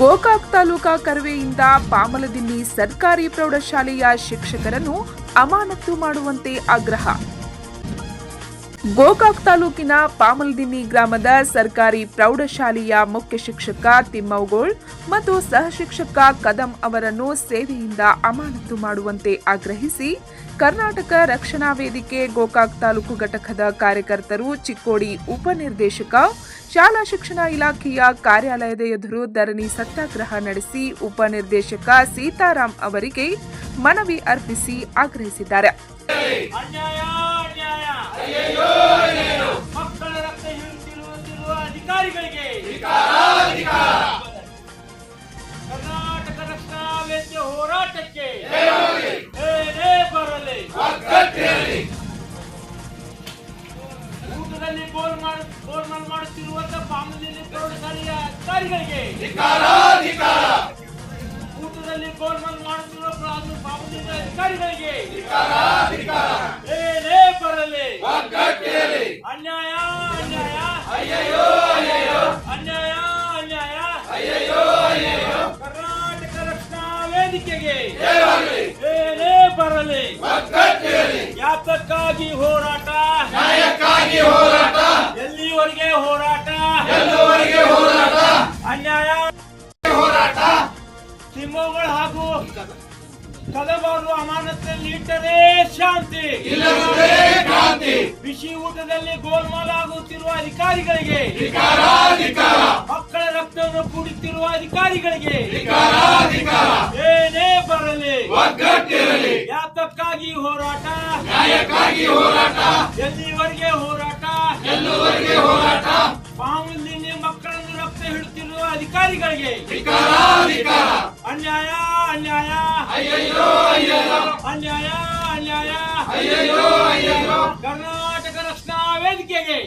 ಗೋಕಾಕ್ ತಾಲೂಕಾ ಕರವೆಯಿಂದ ಪಾಮಲದಿನ್ನಿ ಸರ್ಕಾರಿ ಪ್ರೌಢಶಾಲೆಯ ಶಿಕ್ಷಕರನ್ನು ಅಮಾನತು ಮಾಡುವಂತೆ ಆಗ್ರಹ. ಗೋಕಾಕ್ ತಾಲೂಕಿನ ಪಾಮಲ್ದಿನ್ನಿ ಗ್ರಾಮದ ಸರ್ಕಾರಿ ಪ್ರೌಢಶಾಲೆಯ ಮುಖ್ಯ ಶಿಕ್ಷಕ ತಿಮ್ಮೌಗೋಳ್ ಮತ್ತು ಸಹ ಶಿಕ್ಷಕ ಕದಂ ಅವರನ್ನು ಸೇವೆಯಿಂದ ಅಮಾನತು ಮಾಡುವಂತೆ ಆಗ್ರಹಿಸಿ ಕರ್ನಾಟಕ ರಕ್ಷಣಾ ವೇದಿಕೆ ಗೋಕಾಕ್ ತಾಲೂಕು ಘಟಕದ ಕಾರ್ಯಕರ್ತರು ಚಿಕ್ಕೋಡಿ ಉಪನಿರ್ದೇಶಕ, ಶಾಲಾ ಶಿಕ್ಷಣ ಇಲಾಖೆಯ ಕಾರ್ಯಾಲಯದ ಎದುರು ಧರಣಿ ಸತ್ಯಾಗ್ರಹ ನಡೆಸಿ ಉಪನಿರ್ದೇಶಕ ಸೀತಾರಾಮ್ ಅವರಿಗೆ ಮನವಿ ಅರ್ಪಿಸಿ ಆಗ್ರಹಿಸಿದ್ದಾರೆ. ಮಕ್ಕಳ ರಕ್ತ ಅಧಿಕಾರಿಗಳಿಗೆ ಕರ್ನಾಟಕ ರಕ್ಷಣಾ ವೇದಿಕೆ ಹೋರಾಟಕ್ಕೆ ಏನೇ ಬರಲಿ ಊಟದಲ್ಲಿ ಮಾಡು ಗೋಲ್ಮಾಲ್ ಮಾಡುತ್ತಿರುವಂತಹ ಪಾಮದಲ್ಲಿ ಪ್ರೌಢಶಾಲೆಯ ಅಧಿಕಾರಿಗಳಿಗೆ ಊಟದಲ್ಲಿ ಗೋಲ್ಮಾಲ್ ಮಾಡುತ್ತಿರುವ ಪಾಮದಲ್ಲಿ ಅಧಿಕಾರಿಗಳಿಗೆ ಏನೇ ಅನ್ಯಾಯ ಅನ್ಯಾಯ. ಅನ್ಯಾಯ ಅನ್ಯಾಯ. ಅನ್ಯಾಯ ಕರ್ನಾಟಕ ರಕ್ಷಣಾ ವೇದಿಕೆಗೆ. ಏನೇ ಬರಲಿ. ಯಾತಕ್ಕಾಗಿ ಹೋರಾಟ? ಎಲ್ಲಿವರೆಗೆ ಹೋರಾಟ? ಅನ್ಯಾಯ. ಹೋರಾಟ? ಸಿಂಹಗಳು ಹಾಗೂ ಕದಬಾರು ಅಮಾನತಲ್ಲಿ ಇಟ್ಟರೆ ಶಾಂತಿ. ಬಿಸಿ ಊಟದಲ್ಲಿ ಗೋಲ್ಮಾಲ ಆಗುತ್ತಿರುವ ಅಧಿಕಾರಿಗಳಿಗೆ. ಮಕ್ಕಳ ರಕ್ತವನ್ನು ಕುಡಿತಿರುವ ಅಧಿಕಾರಿಗಳಿಗೆ. ಏನೇ ಬರಲಿ. ಯಾತಕ್ಕಾಗಿ ಹೋರಾಟ. ಎಲ್ಲಿವರೆಗೆ ಹೋರಾಟ. ಪಾಮುಲ್ಲಿನ ಮಕ್ಕಳನ್ನು ರಕ್ತ ಹಿಡುತ್ತಿರುವ ಅಧಿಕಾರಿಗಳಿಗೆ. ಅನ್ಯಾಯ ಅನ್ಯಾಯ. ಅನ್ಯಾಯ ಅನ್ಯಾಯ. ಕರ್ನಾಟಕ ರಕ್ಷಣಾ ವೇದಿಕೆಗೆ.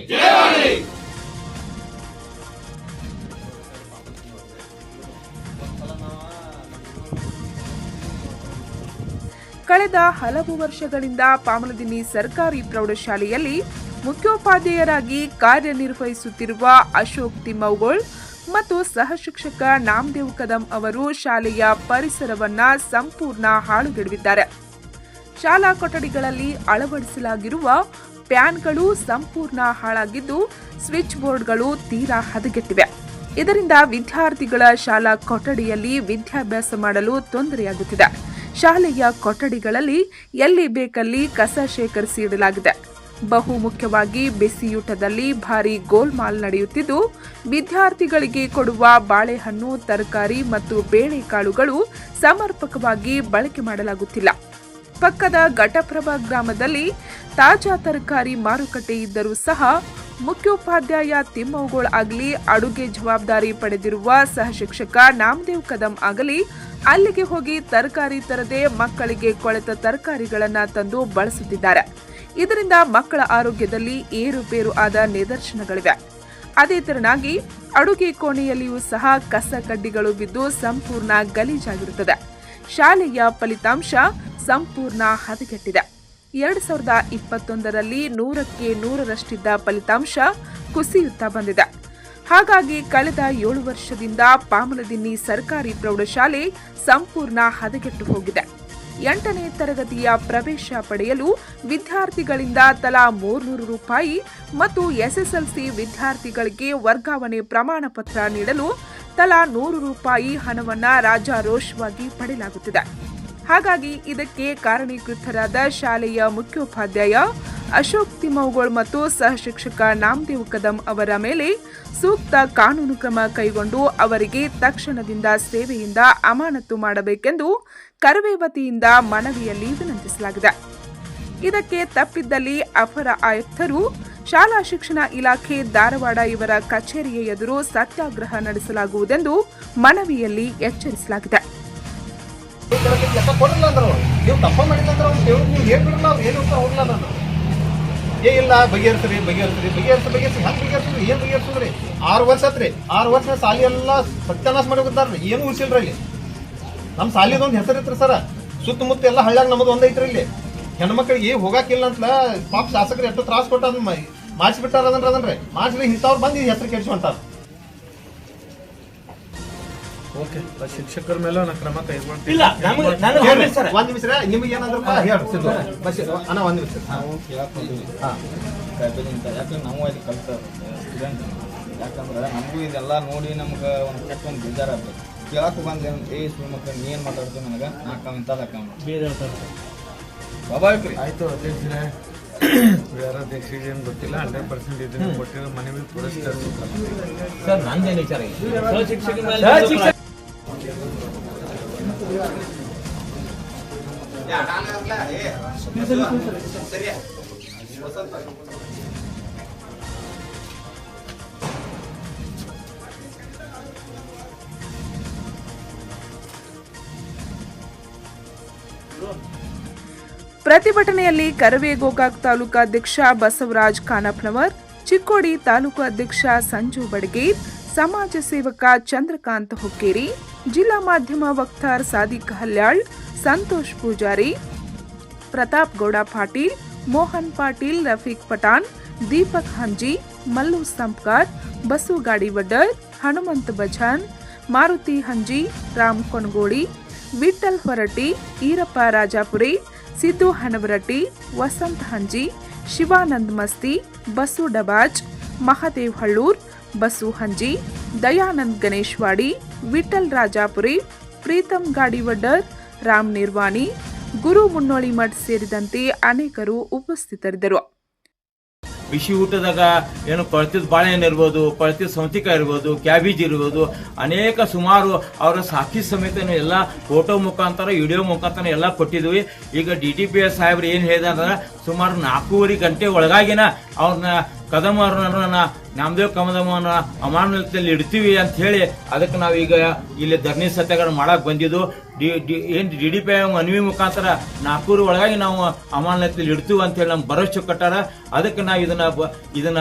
ಕಳೆದ ಹಲವು ವರ್ಷಗಳಿಂದ ಪಾಮಲದಿನಿ ಸರ್ಕಾರಿ ಪ್ರೌಢಶಾಲೆಯಲ್ಲಿ ಮುಖ್ಯೋಪಾಧ್ಯಾಯರಾಗಿ ಕಾರ್ಯನಿರ್ವಹಿಸುತ್ತಿರುವ ಅಶೋಕ್ ತಿಮ್ಮೌಗೋಳ್ ಮತ್ತು ಸಹ ಶಿಕ್ಷಕ ನಾಮದೇವ್ ಕದಂ ಅವರು ಶಾಲೆಯ ಪರಿಸರವನ್ನ ಸಂಪೂರ್ಣ ಹಾಳುಗೆಡವಿದ್ದಾರೆ. ಶಾಲಾ ಕೊಠಡಿಗಳಲ್ಲಿ ಅಳವಡಿಸಲಾಗಿರುವ ಫ್ಯಾನ್ಗಳು ಸಂಪೂರ್ಣ ಹಾಳಾಗಿದ್ದು, ಸ್ವಿಚ್ ಬೋರ್ಡ್ಗಳು ತೀರಾ ಹದಗೆಟ್ಟಿವೆ. ಇದರಿಂದ ವಿದ್ಯಾರ್ಥಿಗಳ ಶಾಲಾ ಕೊಠಡಿಯಲ್ಲಿ ವಿದ್ಯಾಭ್ಯಾಸ ಮಾಡಲು ತೊಂದರೆಯಾಗುತ್ತಿದೆ. ಶಾಲೆಯ ಕೊಠಡಿಗಳಲ್ಲಿ ಎಲ್ಲಿ ಬೇಕಲ್ಲಿ ಕಸ ಶೇಖರಿಸಿ ಇಡಲಾಗಿದೆ. ಬಹು ಮುಖ್ಯವಾಗಿ ಬಿಸಿಯೂಟದಲ್ಲಿ ಭಾರಿ ಗೋಲ್ಮಾಲ್ ನಡೆಯುತ್ತಿದ್ದು, ವಿದ್ಯಾರ್ಥಿಗಳಿಗೆ ಕೊಡುವ ಬಾಳೆಹಣ್ಣು, ತರಕಾರಿ ಮತ್ತು ಬೇಳೆಕಾಳುಗಳು ಸಮರ್ಪಕವಾಗಿ ಬಳಕೆ ಮಾಡಲಾಗುತ್ತಿಲ್ಲ. ಪಕ್ಕದ ಘಟಪ್ರಭಾ ಗ್ರಾಮದಲ್ಲಿ ತಾಜಾ ತರಕಾರಿ ಮಾರುಕಟ್ಟೆ ಇದ್ದರೂ ಸಹ ಮುಖ್ಯೋಪಾಧ್ಯಾಯ ತಿಮ್ಮವುಗೋಳ್ ಆಗಲಿ ಅಡುಗೆ ಜವಾಬ್ದಾರಿ ಪಡೆದಿರುವ ಸಹಶಿಕ್ಷಕ ನಾಮದೇವ್ ಕದಂ ಆಗಲಿ, ಅಲ್ಲಿಗೆ ಹೋಗಿ ತರಕಾರಿ ತರದೆ ಮಕ್ಕಳಿಗೆ ಕೊಳೆತ ತರಕಾರಿಗಳನ್ನು ತಂದು ಬಳಸುತ್ತಿದ್ದಾರೆ. ಇದರಿಂದ ಮಕ್ಕಳ ಆರೋಗ್ಯದಲ್ಲಿ ಏರುಪೇರು ಆದ ನಿದರ್ಶನಗಳಿವೆ. ಅದೇ ತೆರನಾಗಿ ಅಡುಗೆ ಕೋಣೆಯಲ್ಲಿಯೂ ಸಹ ಕಸ ಕಡ್ಡಿಗಳು ಬಿದ್ದು ಸಂಪೂರ್ಣ ಗಲೀಜಾಗಿರುತ್ತದೆ. ಶಾಲೆಯ ಫಲಿತಾಂಶ ಸಂಪೂರ್ಣ ಹದಗೆಟ್ಟಿದೆ. ಎರಡ್ ಸಾವಿರದ ಇಪ್ಪತ್ತೊಂದರಲ್ಲಿ ನೂರಕ್ಕೆ ನೂರರಷ್ಟಿದ್ದ ಫಲಿತಾಂಶ ಕುಸಿಯುತ್ತಾ ಬಂದಿದೆ. ಹಾಗಾಗಿ ಕಳೆದ ಏಳು ವರ್ಷದಿಂದ ಪಾಮಲದಿನ್ನಿ ಸರ್ಕಾರಿ ಪ್ರೌಢಶಾಲೆ ಸಂಪೂರ್ಣ ಹದಗೆಟ್ಟು ಹೋಗಿದೆ. ಎಂಟನೇ ತರಗತಿಯ ಪ್ರವೇಶ ಪಡೆಯಲು ವಿದ್ಯಾರ್ಥಿಗಳಿಂದ ತಲಾ ಮೂರ್ನೂರು ರೂಪಾಯಿ ಮತ್ತು ಎಸ್ಎಸ್ಎಲ್ಸಿ ವಿದ್ಯಾರ್ಥಿಗಳಿಗೆ ವರ್ಗಾವಣೆ ಪ್ರಮಾಣ ಪತ್ರ ನೀಡಲು ತಲಾ ನೂರು ರೂಪಾಯಿ ಹಣವನ್ನು ರಾಜಾರೋಷವಾಗಿ ಪಡೆಯಲಾಗುತ್ತಿದೆ. ಹಾಗಾಗಿ ಇದಕ್ಕೆ ಕಾರಣೀಕೃತರಾದ ಶಾಲೆಯ ಮುಖ್ಯೋಪಾಧ್ಯಾಯ ಅಶೋಕ್ ತಿಮ್ಮೌಗೋಳ್ ಮತ್ತು ಸಹ ಶಿಕ್ಷಕ ನಾಮದೇವ್ ಕದಂ ಅವರ ಮೇಲೆ ಸೂಕ್ತ ಕಾನೂನು ಕ್ರಮ ಕೈಗೊಂಡು ಅವರಿಗೆ ತಕ್ಷಣದಿಂದ ಸೇವೆಯಿಂದ ಅಮಾನತು ಮಾಡಬೇಕೆಂದು ಕರವೇ ವತಿಯಿಂದ ಮನವಿಯಲ್ಲಿ ವಿನಂತಿಸಲಾಗಿದೆ. ಇದಕ್ಕೆ ತಪ್ಪಿದ್ದಲ್ಲಿ ಅಪರ ಆಯುಕ್ತರು, ಶಾಲಾ ಶಿಕ್ಷಣ ಇಲಾಖೆ ಧಾರವಾಡ ಇವರ ಕಚೇರಿಯ ಎದುರು ಸತ್ಯಾಗ್ರಹ ನಡೆಸಲಾಗುವುದೆಂದು ಮನವಿಯಲ್ಲಿ ಎಚ್ಚರಿಸಲಾಗಿದೆ. ನೀವು ತಪ್ಪ ದೇವ್ರು ನೀವು ಹೇಳ್ಬಿಡಲ್ಲ ಏನು ಅಂತ ಏ ಇಲ್ಲ ಬಗೆಹರಿಸ್ರಿ ಬಗೆಹರಿಸ್ರಿ ಬಗೆಹರಿಸಿ ಬಗೆಹರಿಸಿ ಹೆಂಗೆ ಬಗೆಹರಿಸಿದ್ರಿ ಏನು ಬಗೆಹರಿಸಿದ್ರಿ ಆರು ವರ್ಷ ಆತ್ರಿ. ಆರು ವರ್ಷ ಸಾಲಿ ಎಲ್ಲ ಸತ್ಯಾನಾಶ ಮಾಡಿ ಏನು ಉಳಿಸಿಲ್ರಿ ಇಲ್ಲಿ? ನಮ್ಮ ಸಾಲಿದೊಂದು ಹೆಸರು ಇತ್ತು ಸರ. ಸುತ್ತಮುತ್ತ ಎಲ್ಲ ಹಳ್ಳ್ಯಾಗ ನಮ್ಮದು ಒಂದು ಐತ್ರಿ ಇಲ್ಲಿ. ಹೆಣ್ಮಕ್ಳಿಗೆ ಹೋಗಾಕಿಲ್ಲ ಅಂತ ಪಾಪ ಶಾಸಕರು ಎಷ್ಟು ತ್ರಾಸ ಕೊಟ್ಟ ಮಾಡಿಸ್ಬಿಟ್ಟಾರ ಅದನ್ರಿ ಅದನ್ರಿ. ಮಾಡಿಸ್ರಿ ಇಂಥವ್ರು ಬಂದು ಹೆಸರು ಕೆಡ್ಸ್ಕೊಂತಾರ. ಓಕೆ ಶಿಕ್ಷಕರ ಮೇಲೆ ನಾನು ಕ್ರಮ ಕೈಗೊಳ್ತೀವಿ. ಇಲ್ಲ ನಮ್ಗೆ ನನಗೆ ಹೇಳ್ರಿ, ಸರ್. ಒಂದ್ ನಿಮಿಷ ರೀ, ನಿಮ್ಗೆ ಏನಾದ್ರು ಹೇಳಿ ಸಿದ್ದು ಬಸ್ ಅಣ್ಣ ಒಂದು ನಿಮಿಷ ನಾವು ಕೇಳಕ್ ಬಂದೀವಿ ಕೈಬೇಲಿಂದ ಯಾಕಂದ್ರೆ ನಾವು ಅಲ್ಲಿ ಕಲ್ತ ಸ್ಟೂಡೆಂಟ್ ಯಾಕಂದ್ರೆ ನಮಗೂ ಇದೆಲ್ಲ ನೋಡಿ ನಮ್ಗೆ ಒಂದು ಕೆಟ್ಟ ಒಂದು ಬೇಜಾರಾಗ್ತದೆ. ಕೇಳಕ್ಕೆ ಬಂದ್ರೆ ಏ ಸ್ಕೂಲ್ ಮಕ್ಕಳು ನೀ ಏನು ಮಾತಾಡ್ತೀವಿ ನನಗೆ? ನಾಲ್ಕು ಬೇರೆ ಸ್ವಾಭಾವಿಕ ರೀ. ಆಯ್ತು ಅಧ್ಯಕ್ಷರೇ ಯಾರ ಅಧ್ಯಕ್ಷರಿಗೆ ಏನು ಗೊತ್ತಿಲ್ಲ ಹಂಡ್ರೆಡ್ ಪರ್ಸೆಂಟ್ ಇದನ್ನು ಕೊಟ್ಟಿರೋ ಮನೆ ಪುರಸ್ಕರಿಸಿ ಸರ್ ನಂದೇನು ವಿಚಾರ ಇದೆ? ಶಿಕ್ಷಕ ಪ್ರತಿಭಟನೆಯಲ್ಲಿ ಕರವೇ ಗೋಕಾಕ್ ತಾಲೂಕಾಧ್ಯಕ್ಷ ಬಸವರಾಜ್ ಖಾನಪ್ನವರ್ ಚಿಕ್ಕೋಡಿ ತಾಲೂಕು ಅಧ್ಯಕ್ಷ ಸಂಜು ಬಡಗೇರ್, ಸಮಾಜ ಸೇವಕ ಚಂದ್ರಕಾಂತ್ ಹುಕ್ಕೇರಿ ಜಿಲ್ಲಾ ಮಾಧ್ಯಮ ವಕ್ತಾರ್ ಸಾದಿಕ್ ಹಲ್ಯಾಳ್ ಸಂತೋಷ್ ಪೂಜಾರಿ ಪ್ರತಾಪ್ ಗೌಡ ಪಾಟೀಲ್ ಮೋಹನ್ ಪಾಟೀಲ್ ರಫೀಕ್ ಪಠಾಣ್ ದೀಪಕ್ ಹಂಜಿ ಮಲ್ಲು ಸಂಪ್ಕಾರ್ ಬಸು ಗಾಡಿವಡ್ಡರ್ ಹನುಮಂತ್ ಬಜಾನ್ ಮಾರುತಿ ಹಂಜಿ ರಾಮ್ ಕೊನಗೋಳಿ ವಿಠಲ್ ಹೊರಟ್ಟಿ ಈರಪ್ಪ ರಾಜಾಪುರಿ ಸಿದ್ದು ಹಣವರಟ್ಟಿ ವಸಂತ್ ಹಂಜಿ ಶಿವಾನಂದ್ ಮಸ್ತಿ ಬಸು ಡಬಾಜ್ ಮಹಾದೇವ್ ಹಳ್ಳೂರ್ ಬಸು ಹಂಜಿ ದಯಾನಂದ್ ಗಣೇಶ್ವಾಡಿ ವಿಠಲ್ ರಾಜಾಪುರಿ, ಪ್ರೀತಂ ಗಾಡಿವಡ್ಡರ್, ರಾಮ್ ನಿರ್ವಾಣಿ, ಗುರು ಮುನ್ನೋಳಿ ಮಠ್ ಸೇರಿದಂತೆ ಅನೇಕರು ಉಪಸ್ಥಿತರಿದ್ದರು. ಬಿಸಿ ಊಟದಾಗ ಏನು ಕೊಳತಿದ ಬಾಳೆಹಣ್ಣು ಇರ್ಬೋದು, ಕೊಳತಿದ ಸೌತಿಕಾಯಿ ಇರ್ಬೋದು, ಕ್ಯಾಬೇಜ್ ಇರ್ಬೋದು, ಅನೇಕ ಸುಮಾರು ಅವರ ಸಾಕ್ಷಿ ಸಮೇತ ಎಲ್ಲ ಫೋಟೋ ಮುಖಾಂತರ, ವಿಡಿಯೋ ಮುಖಾಂತರ ಎಲ್ಲ ಕೊಟ್ಟಿದ್ವಿ. ಈಗ ಡಿ ಟಿ ಪಿ ಎಸ್ ಸಾಹೇಬ್ರು ಏನು ಹೇಳಿದ್ರೆ ಸುಮಾರು ನಾಲ್ಕೂವರೆ ಗಂಟೆ ಒಳಗಾಗಿನ ಅವ್ರನ್ನ ಕದಮರನ್ನ ನಾಮದೇವ್ ಕಮದಮ್ಮನ ಅಮಾನತಲ್ಲಿ ಇಡ್ತೀವಿ ಅಂತ ಹೇಳಿ ಅದಕ್ಕೆ ನಾವೀಗ ಇಲ್ಲಿ ಧರಣಿ ಸತ್ಯಾಗ್ರಹ ಮಾಡಕ್ ಬಂದಿದ್ದು. ಡಿ ಡಿ, ಏನು ಡಿ ಡಿ ಪಿ ಮನವಿ ಮುಖಾಂತರ ನಾಲ್ಕೂರು ಒಳಗಾಗಿ ನಾವು ಅಮಾನತಲ್ಲಿ ಇಡ್ತೀವಿ ಅಂತ ಹೇಳಿ ನಮ್ಗೆ ಭರವಸೆ ಕೊಟ್ಟಾರ. ಅದಕ್ಕೆ ನಾವು ಇದನ್ನ ಇದನ್ನ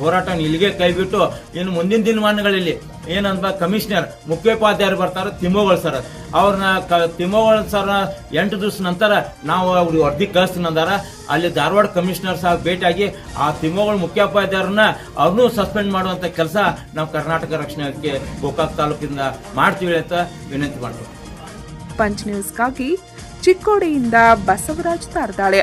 ಹೋರಾಟ ಇಲ್ಲಿಗೆ ಕೈಬಿಟ್ಟು ಇನ್ನು ಮುಂದಿನ ದಿನಮಾನಗಳಲ್ಲಿ ಏನಂತ ಕಮಿಷನರ್ ಮುಖ್ಯೋಪಾಧ್ಯಾಯರು ಬರ್ತಾರೆ, ತಿಮ್ಮೋಗಳು ಸರ್. ಅವ್ರನ್ನ ಕ, ತಿಮ್ಮೋಗಳ ಸರ್ ಎಂಟು ದಿವಸ ನಂತರ ನಾವು ಅವ್ರಿಗೆ ವರದಿ ಕಳಿಸ್ತೀನಂದಾರ ಅಲ್ಲಿ ಧಾರವಾಡ ಕಮಿಷನರ್ ಸಹ ಭೇಟಿಯಾಗಿ ಆ ತಿಮ್ಮೋಗಳ ಮುಖ್ಯೋಪಾಧ್ಯಾಯರನ್ನ ಅವ್ರನ್ನೂ ಸಸ್ಪೆಂಡ್ ಮಾಡುವಂತ ಕೆಲಸ ನಾವು ಕರ್ನಾಟಕ ರಕ್ಷಣೆಗೆ ಗೋಕಾಕ್ ತಾಲೂಕಿಂದ ಮಾಡ್ತೀವಿ ಅಂತ ವಿನಂತಿ ಮಾಡ್ತೀವಿ. ಪಂಚ್ ನ್ಯೂಸ್ಗಾಗಿ ಚಿಕ್ಕೋಡಿಯಿಂದ ಬಸವರಾಜ್ ತಾರ್ದಾಳೆ.